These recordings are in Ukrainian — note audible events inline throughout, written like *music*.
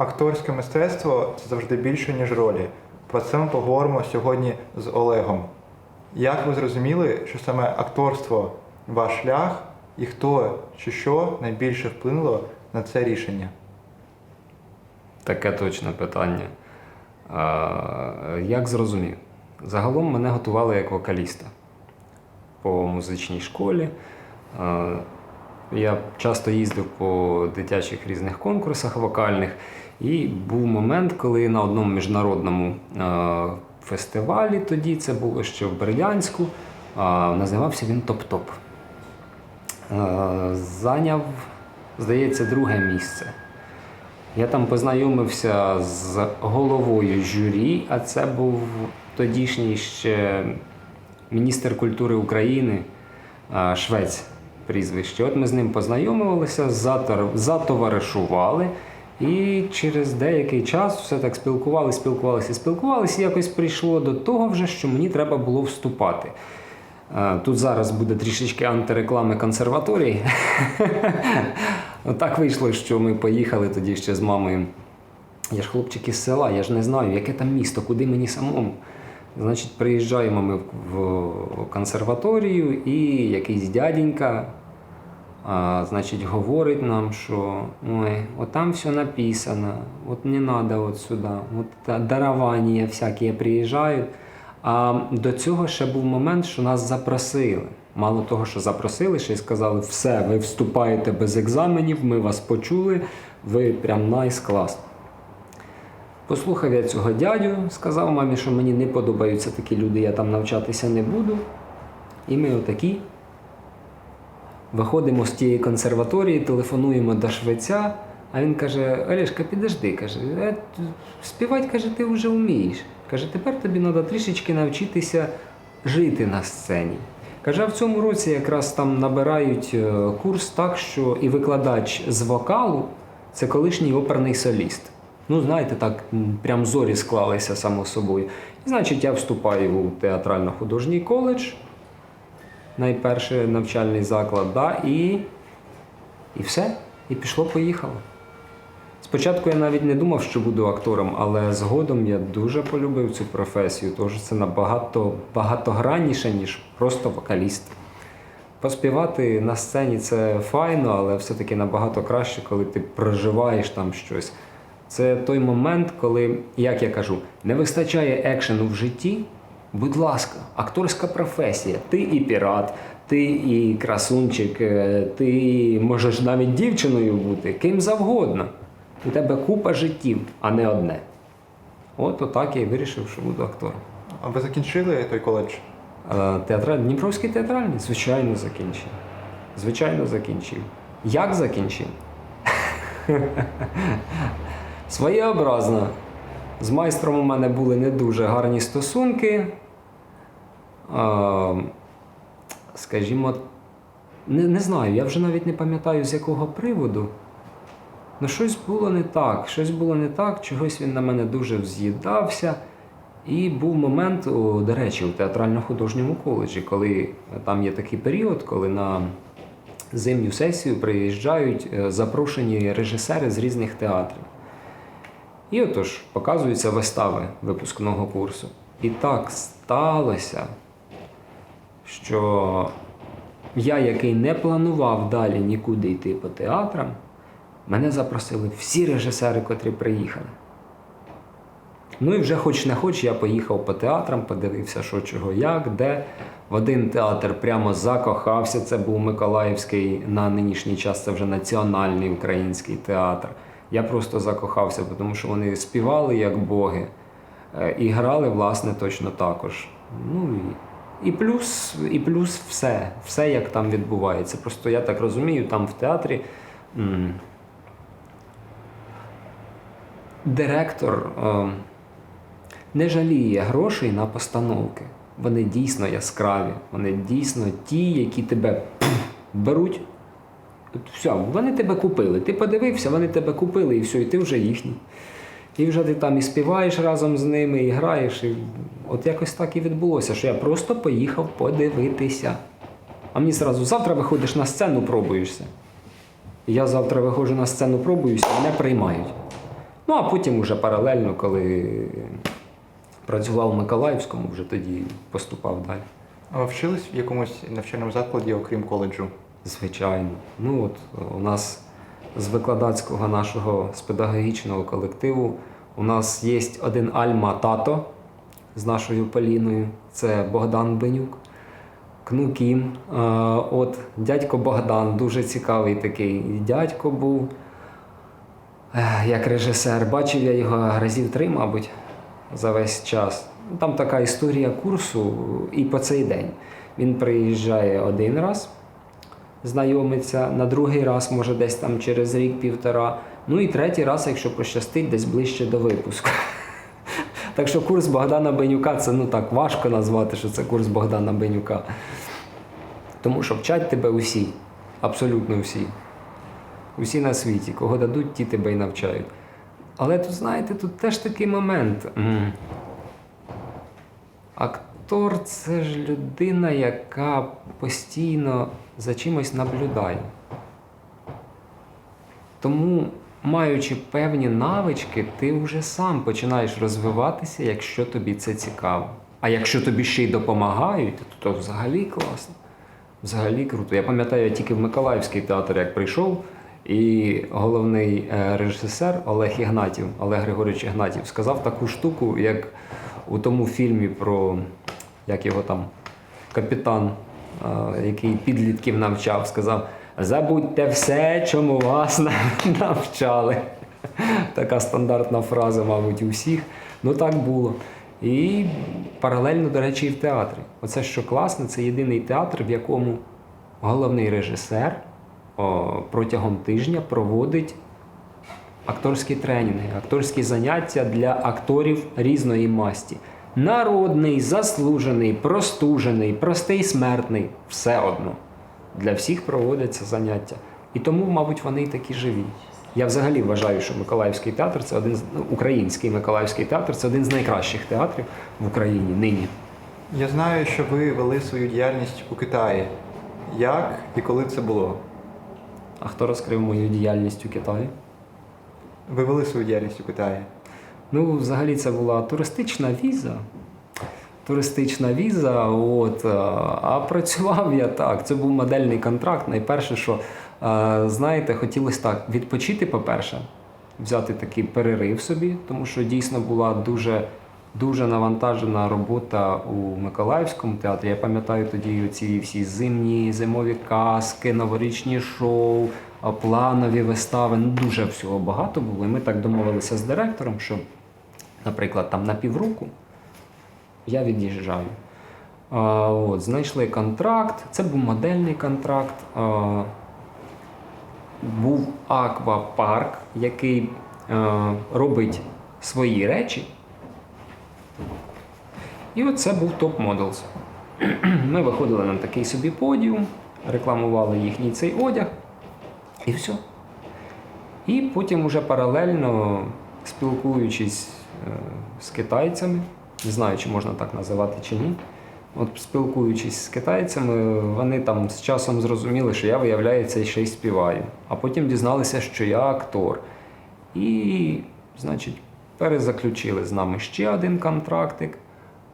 Акторське мистецтво це завжди більше, ніж ролі. Про це ми поговоримо сьогодні з Олегом. Як ви зрозуміли, що саме акторство ваш шлях, і хто чи що найбільше вплинуло на це рішення? Таке точне питання. Як зрозумів? Загалом мене готували як вокаліста по музичній школі. Я часто їздив по дитячих різних конкурсах вокальних, і був момент, коли на одному міжнародному а, фестивалі, тоді це було ще в Бердянську, а, називався він Топ-Топ. А, Зайняв, здається, друге місце. Я там познайомився з головою журі, а це був тодішній ще міністр культури України Швець прізвище. От ми з ним познайомилися, затоваришували. І через деякий час все так спілкувалися, спілкувалися, спілкувалися. І якось прийшло до того вже, що мені треба було вступати. Е, Тут зараз буде трішечки антиреклами консерваторії. *laughs* Так вийшло, що ми поїхали тоді ще з мамою. Я ж хлопчик із села, я ж не знаю, яке там місто, куди мені самому. Значить, приїжджаємо ми в консерваторію, і якийсь дяденька, а, значить, говорить нам, що ой, от там все написано, от не треба от сюди, от даровання всякі приїжджають. А до цього ще був момент, що нас запросили. Мало того, що запросили, ще й сказали, все, ви вступаєте без екзаменів, ми вас почули, ви прям найс клас. Послухав я цього дядю, сказав мамі, що мені не подобаються такі люди, я там навчатися не буду. І ми отакі. Виходимо з тієї консерваторії, телефонуємо до швеця, а він каже: Олешка, підожди, каже, «е, співати, каже, ти вже вмієш. Каже, тепер тобі треба трішечки навчитися жити на сцені. Каже, а в цьому році якраз там набирають е, курс так, що і викладач з вокалу це колишній оперний соліст. Ну, знаєте, так прям зорі склалися само собою. І значить, я вступаю у театрально-художній коледж, найперший навчальний заклад, да, і, і все. І пішло-поїхало. Спочатку я навіть не думав, що буду актором, але згодом я дуже полюбив цю професію, тому що це набагато багатогранніше, ніж просто вокаліст. Поспівати на сцені це файно, але все-таки набагато краще, коли ти проживаєш там щось. Це той момент, коли, як я кажу, не вистачає екшену в житті. Будь ласка, акторська професія. Ти і пірат, ти і красунчик, е, ти можеш навіть дівчиною бути, ким завгодно. У тебе купа життів, а не одне. От отак я і вирішив, що буду актором. А ви закінчили той коледж? Е, Дніпровський театральний? Звичайно, закінчив. Звичайно, закінчив. Як закінчив? *laughs* Своєобразно. З майстром у мене були не дуже гарні стосунки. Скажімо, не, не знаю, я вже навіть не пам'ятаю з якого приводу. Ну, щось було не так, щось було не так, чогось він на мене дуже вз'їдався. І був момент, о, до речі, у театрально-художньому коледжі, коли там є такий період, коли на зимню сесію приїжджають е, запрошені режисери з різних театрів. І отож показуються вистави випускного курсу. І так сталося, що я, який не планував далі нікуди йти по театрам, мене запросили всі режисери, котрі приїхали. Ну і вже хоч не хоч, я поїхав по театрам, подивився, що чого, як, де. В один театр прямо закохався. Це був Миколаївський на нинішній час, це вже національний український театр. Я просто закохався, тому що вони співали як боги е, і грали, власне, точно також. Ну і, і плюс, і плюс все, все як там відбувається. Просто я так розумію, там в театрі. м, Директор е, не жаліє грошей на постановки. Вони дійсно яскраві, вони дійсно ті, які тебе беруть. Все, вони тебе купили. Ти подивився, вони тебе купили, і все, і ти вже їхній. І вже ти там і співаєш разом з ними, і граєш. І... От якось так і відбулося, що я просто поїхав подивитися. А мені зразу завтра виходиш на сцену, пробуєшся. Я завтра виходжу на сцену, пробуюся, мене приймають. Ну а потім уже паралельно, коли працював в Миколаївському, вже тоді поступав далі. А вчились в якомусь навчальному закладі, окрім коледжу? Звичайно. Ну от у нас з викладацького нашого з педагогічного колективу у нас є один альма-тато з нашою Поліною. Це Богдан Бенюк. Кнукім. Е, От дядько Богдан дуже цікавий такий дядько був. Як режисер, бачив я його разів три, мабуть, за весь час. Там така історія курсу і по цей день. Він приїжджає один раз, знайомиться, на другий раз, може, десь там через рік-півтора. Ну і третій раз, якщо пощастить, десь ближче до випуску. *laughs* Так що курс Богдана Бенюка це ну так важко назвати, що це курс Богдана Бенюка. Тому що вчать тебе усі, абсолютно всі. Усі на світі, кого дадуть, ті тебе й навчають. Але тут, знаєте, тут теж такий момент. Актор це ж людина, яка постійно за чимось наблюдає. Тому, маючи певні навички, ти вже сам починаєш розвиватися, якщо тобі це цікаво. А якщо тобі ще й допомагають, то, то взагалі класно. Взагалі круто. Я пам'ятаю, я тільки в Миколаївський театр як прийшов, і головний е, режисер Олег Ігнатів, Олег Григорович Ігнатів, сказав таку штуку, як у тому фільмі про як його там капітан, е, який підлітків навчав, сказав: забудьте все, чому вас *laughs* навчали. Така стандартна фраза, мабуть, у всіх. Ну так було. І паралельно, до речі, і в театрі. Оце що класно, це єдиний театр, в якому головний режисер о, протягом тижня проводить акторські тренінги, акторські заняття для акторів різної масті. Народний, заслужений, простужений, простий смертний все одно. Для всіх проводяться заняття. І тому, мабуть, вони такі живі. Я взагалі вважаю, що Миколаївський театр це один з ну, український Миколаївський театр це один з найкращих театрів в Україні нині. Я знаю, що ви вели свою діяльність у Китаї. Як і коли це було? А хто розкрив мою діяльність у Китаї? Ви вели свою діяльність у Китаї. Ну, взагалі, це була туристична віза. Туристична віза, от, е, а працював я так. Це був модельний контракт. Найперше, що, е, знаєте, хотілося так відпочити, по-перше, взяти такий перерив собі, тому що дійсно була дуже, дуже навантажена робота у Миколаївському театрі. Я пам'ятаю тоді ці всі зимні, зимові казки, новорічні шоу, планові вистави. Ну, дуже всього багато було. І ми так домовилися з директором, що, наприклад, там на півроку я від'їжджаю. От, знайшли контракт, це був модельний контракт. А, був аквапарк, який а, робить свої речі. І оце був топ Models. Ми виходили на такий собі подіум, рекламували їхній цей одяг, і все. І потім уже паралельно спілкуючись з китайцями, не знаю, чи можна так називати чи ні. От спілкуючись з китайцями, вони там з часом зрозуміли, що я, виявляється, ще й співаю. А потім дізналися, що я актор. І, значить, перезаключили з нами ще один контрактик.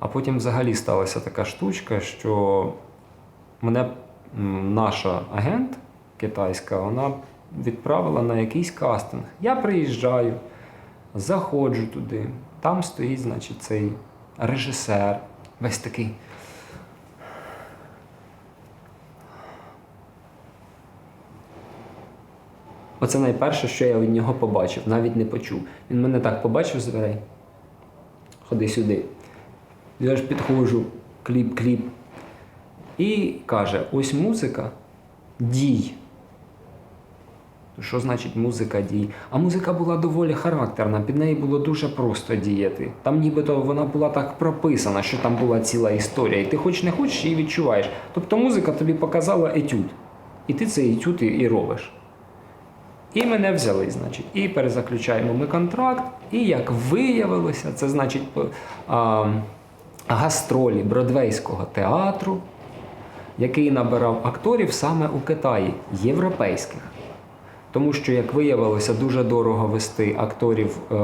А потім взагалі сталася така штучка, що мене наша агент китайська, вона відправила на якийсь кастинг. Я приїжджаю, заходжу туди. Там стоїть, значить, цей режисер, весь такий. Оце найперше, що я від нього побачив, навіть не почув. Він мене так побачив з дверей. Ходи сюди. Я ж підходжу, кліп, кліп. І каже: ось музика, дій. Що значить музика дій? А музика була доволі характерна, під неї було дуже просто діяти. Там нібито вона була так прописана, що там була ціла історія, і ти хоч не хочеш її відчуваєш. Тобто музика тобі показала етюд. І ти цей етюд і, робиш. І мене взяли, значить, і перезаключаємо ми контракт. І як виявилося, це значить а, гастролі Бродвейського театру, який набирав акторів саме у Китаї, європейських. Тому що, як виявилося, дуже дорого вести акторів е,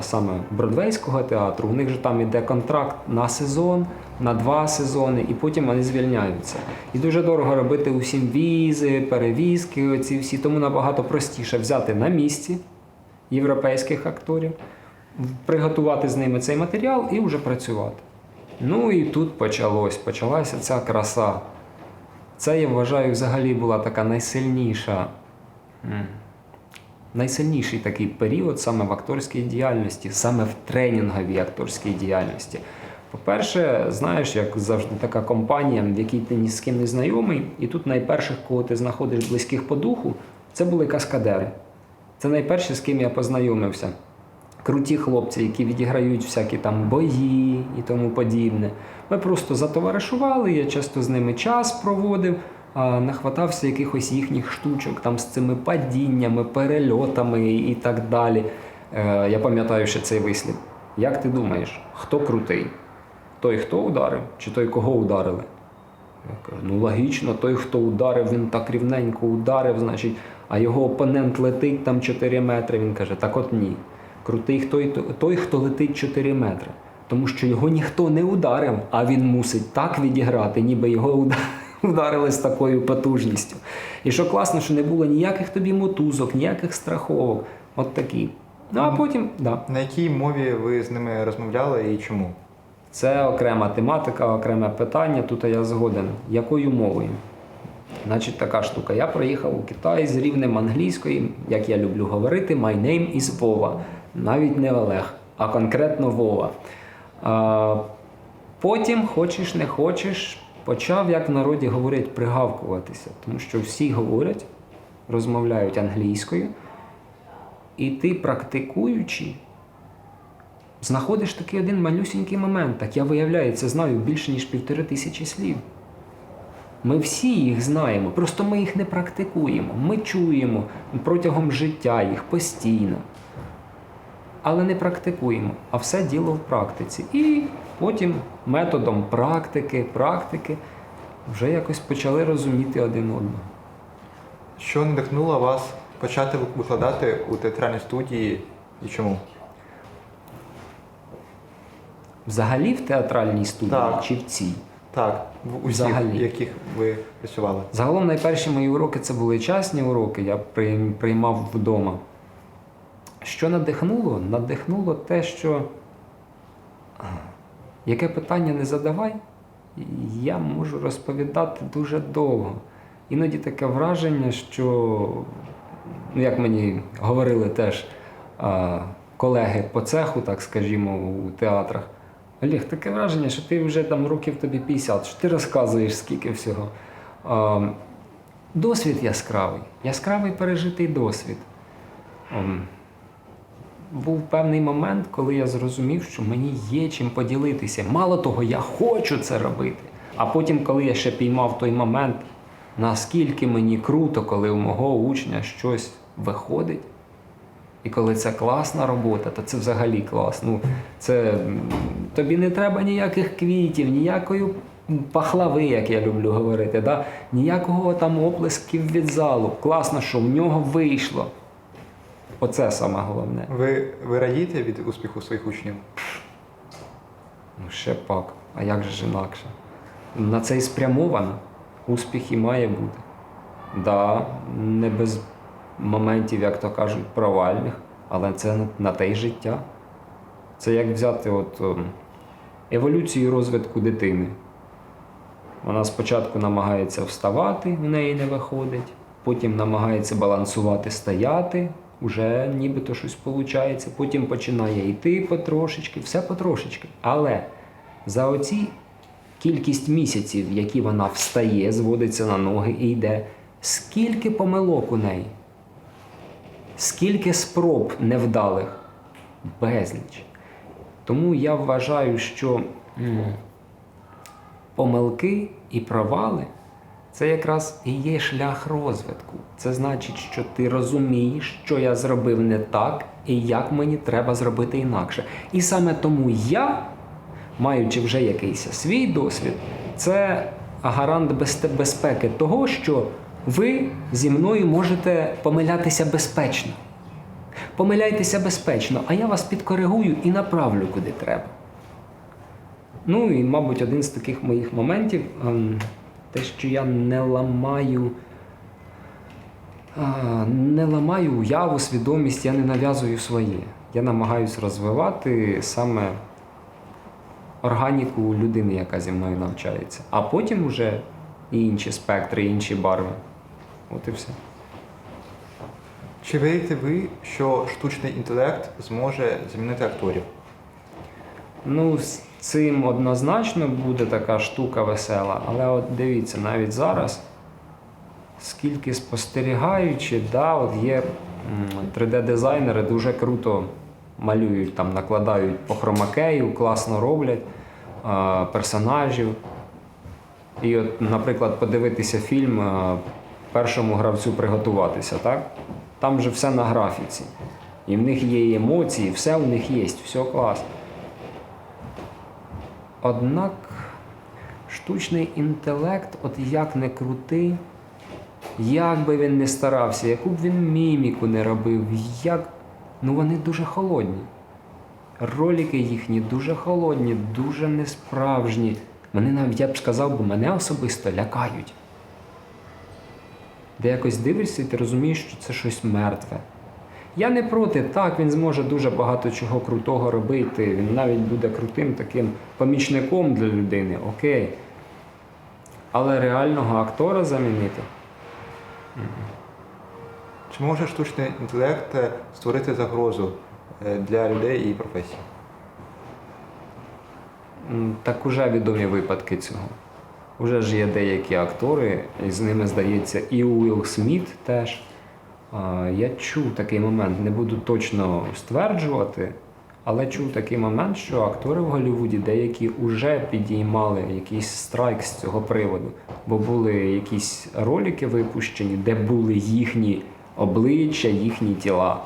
саме бродвейського театру. У них же там іде контракт на сезон, на два сезони, і потім вони звільняються. І дуже дорого робити усім візи, перевізки, оці всі. Тому набагато простіше взяти на місці європейських акторів, приготувати з ними цей матеріал і вже працювати. Ну і тут почалось, почалася ця краса. Це, я вважаю, взагалі була така найсильніша, найсильніший такий період саме в акторській діяльності, саме в тренінговій акторській діяльності. По-перше, знаєш, як завжди така компанія, в якій ти ні з ким не знайомий, і тут найперших, кого ти знаходиш близьких по духу, це були каскадери. Це найперші, з ким я познайомився. Круті хлопці, які відіграють всякі там бої і тому подібне. Ми просто затоваришували, я часто з ними час проводив, нахватався якихось їхніх штучок там з цими падіннями, перельотами і так далі. Е, я пам'ятаю ще цей вислів. Як ти думаєш, хто крутий? Той, хто ударив, чи той, кого ударили? Я кажу, ну логічно, той, хто ударив, він так рівненько ударив, значить, а його опонент летить там 4 метри. Він каже, так от ні. Крутий той, той, хто летить 4 метри. Тому що його ніхто не ударив, а він мусить так відіграти, ніби його уда- ударили з такою потужністю. І що класно, що не було ніяких тобі мотузок, ніяких страховок. От такі. Ну а потім, да. На якій мові ви з ними розмовляли і чому? Це окрема тематика, окреме питання. Тут я згоден. Якою мовою? Значить, така штука. Я приїхав у Китай з рівнем англійської, як я люблю говорити, my name is Вова. Навіть не Олег, а конкретно Вова. А, потім, хочеш не хочеш, почав, як в народі говорять, пригавкуватися. Тому що всі говорять, розмовляють англійською, і ти, практикуючи, знаходиш такий один малюсінький момент. Так я, виявляється, знаю більше, ніж півтори тисячі слів. Ми всі їх знаємо, просто ми їх не практикуємо. Ми чуємо протягом життя їх постійно. Але не практикуємо, а все діло в практиці. І потім методом практики, практики вже якось почали розуміти один одного. Що надихнуло вас почати викладати у театральній студії і чому? Взагалі в театральній студії Так. чи в цій? Так, в усіх, Взагалі. яких ви працювали. Загалом найперші мої уроки це були частні уроки, я приймав вдома. Що надихнуло? Надихнуло те, що яке питання не задавай, я можу розповідати дуже довго. Іноді таке враження, що, ну, як мені говорили теж колеги по цеху, так скажімо, у театрах. Олег, таке враження, що ти вже там років тобі 50, що ти розказуєш скільки всього. Досвід яскравий, яскравий пережитий досвід. Був певний момент, коли я зрозумів, що мені є чим поділитися. Мало того, я хочу це робити. А потім, коли я ще піймав той момент, наскільки мені круто, коли у мого учня щось виходить, і коли це класна робота, то це взагалі клас. Ну, це тобі не треба ніяких квітів, ніякої пахлави, як я люблю говорити, да? ніякого там оплесків від залу. Класно, що в нього вийшло. Оце саме головне. Ви, ви радієте від успіху своїх учнів? Ну, ще пак. А як же ж інакше? На це і спрямовано. Успіх і має бути. Да, не без моментів, як то кажуть, провальних, але це на, те й життя. Це як взяти от, ем, еволюцію розвитку дитини. Вона спочатку намагається вставати, в неї не виходить, потім намагається балансувати, стояти, уже нібито щось виходить, потім починає йти потрошечки, все потрошечки. Але за оці кількість місяців, які вона встає, зводиться на ноги і йде, скільки помилок у неї, скільки спроб невдалих, безліч. Тому я вважаю, що помилки і провали це якраз і є шлях розвитку. Це значить, що ти розумієш, що я зробив не так, і як мені треба зробити інакше. І саме тому я, маючи вже якийсь свій досвід, це гарант безпеки того, що ви зі мною можете помилятися безпечно. Помиляйтеся безпечно, а я вас підкоригую і направлю куди треба. Ну і, мабуть, один з таких моїх моментів ем, те, що я не ламаю, не ламаю уяву, свідомість, я не нав'язую своє. Я намагаюся розвивати саме органіку людини, яка зі мною навчається. А потім вже і інші спектри, і інші барви. От і все. Чи вірите ви, що штучний інтелект зможе замінити акторів? Ну, цим однозначно буде така штука весела, але от дивіться, навіть зараз, скільки спостерігаючи, да, от є 3D-дизайнери дуже круто малюють, там, накладають по хромакею, класно роблять а, персонажів. І от, наприклад, подивитися фільм а, першому гравцю приготуватися, так? Там же все на графіці. І в них є емоції, все у них є, все класно. Однак штучний інтелект, от як не крути, як би він не старався, яку б він міміку не робив, як. Ну вони дуже холодні. Ролики їхні дуже холодні, дуже несправжні. Мене навіть я б сказав, бо мене особисто лякають. Де якось дивишся і ти розумієш, що це щось мертве. Я не проти, так, він зможе дуже багато чого крутого робити. Він навіть буде крутим таким помічником для людини, окей. Але реального актора замінити. Чи може штучний інтелект е, створити загрозу е, для людей і професій? Так уже відомі випадки цього. Уже ж є деякі актори, і з ними здається, і Уілл Сміт теж. Я чув такий момент, не буду точно стверджувати, але чув такий момент, що актори в Голлівуді деякі вже підіймали якийсь страйк з цього приводу, бо були якісь ролики випущені, де були їхні обличчя, їхні тіла.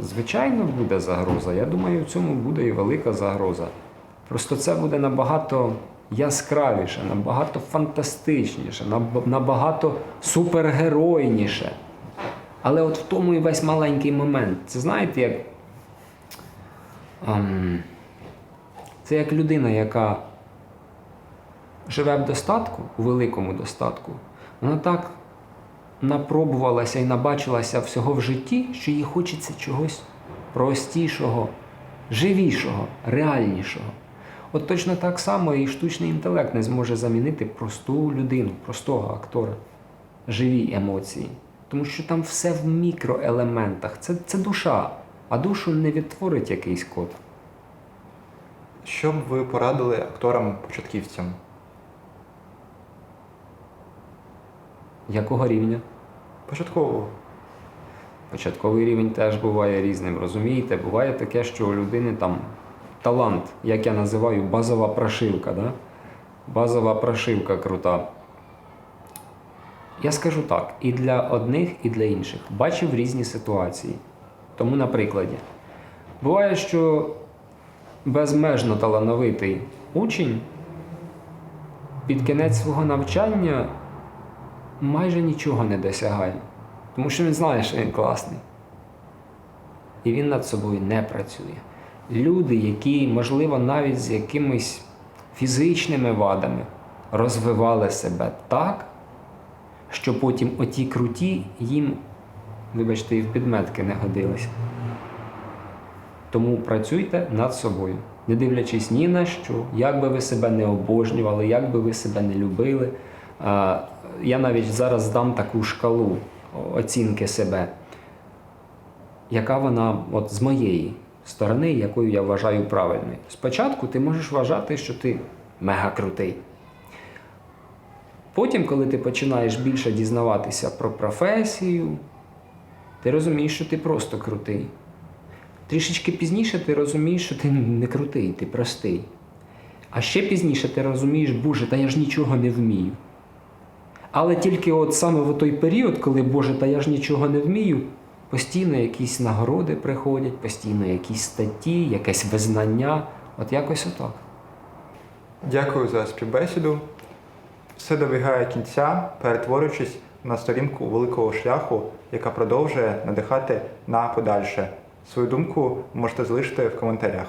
Звичайно, буде загроза. Я думаю, в цьому буде і велика загроза. Просто це буде набагато яскравіше, набагато фантастичніше, набагато супергеройніше. Але от в тому і весь маленький момент. Це знаєте, як. ем, це як людина, яка живе в достатку, у великому достатку, вона так напробувалася і набачилася всього в житті, що їй хочеться чогось простішого, живішого, реальнішого. От точно так само і штучний інтелект не зможе замінити просту людину, простого актора, живі емоції. Тому що там все в мікроелементах. Це, це душа, а душу не відтворить якийсь код. Що б ви порадили акторам-початківцям? Якого рівня? Початково. Початковий рівень теж буває різним, розумієте? Буває таке, що у людини там талант, як я називаю, базова прошивка. Да? Базова прошивка крута. Я скажу так, і для одних, і для інших. Бачив різні ситуації. Тому на прикладі. Буває, що безмежно талановитий учень під кінець свого навчання майже нічого не досягає. Тому що він знає, що він класний. І він над собою не працює. Люди, які, можливо, навіть з якимись фізичними вадами розвивали себе так, що потім оті круті їм, вибачте, і в підметки не годилися. Тому працюйте над собою, не дивлячись ні на що, як би ви себе не обожнювали, як би ви себе не любили. Я навіть зараз дам таку шкалу оцінки себе, яка вона от з моєї сторони, якою я вважаю правильною. Спочатку ти можеш вважати, що ти мега крутий. Потім, коли ти починаєш більше дізнаватися про професію, ти розумієш, що ти просто крутий. Трішечки пізніше ти розумієш, що ти не крутий, ти простий. А ще пізніше ти розумієш, Боже, та я ж нічого не вмію. Але тільки от саме в той період, коли Боже, та я ж нічого не вмію, постійно якісь нагороди приходять, постійно якісь статті, якесь визнання. От якось отак. Дякую за співбесіду. Все добігає кінця, перетворюючись на сторінку великого шляху, яка продовжує надихати на подальше. Свою думку можете залишити в коментарях.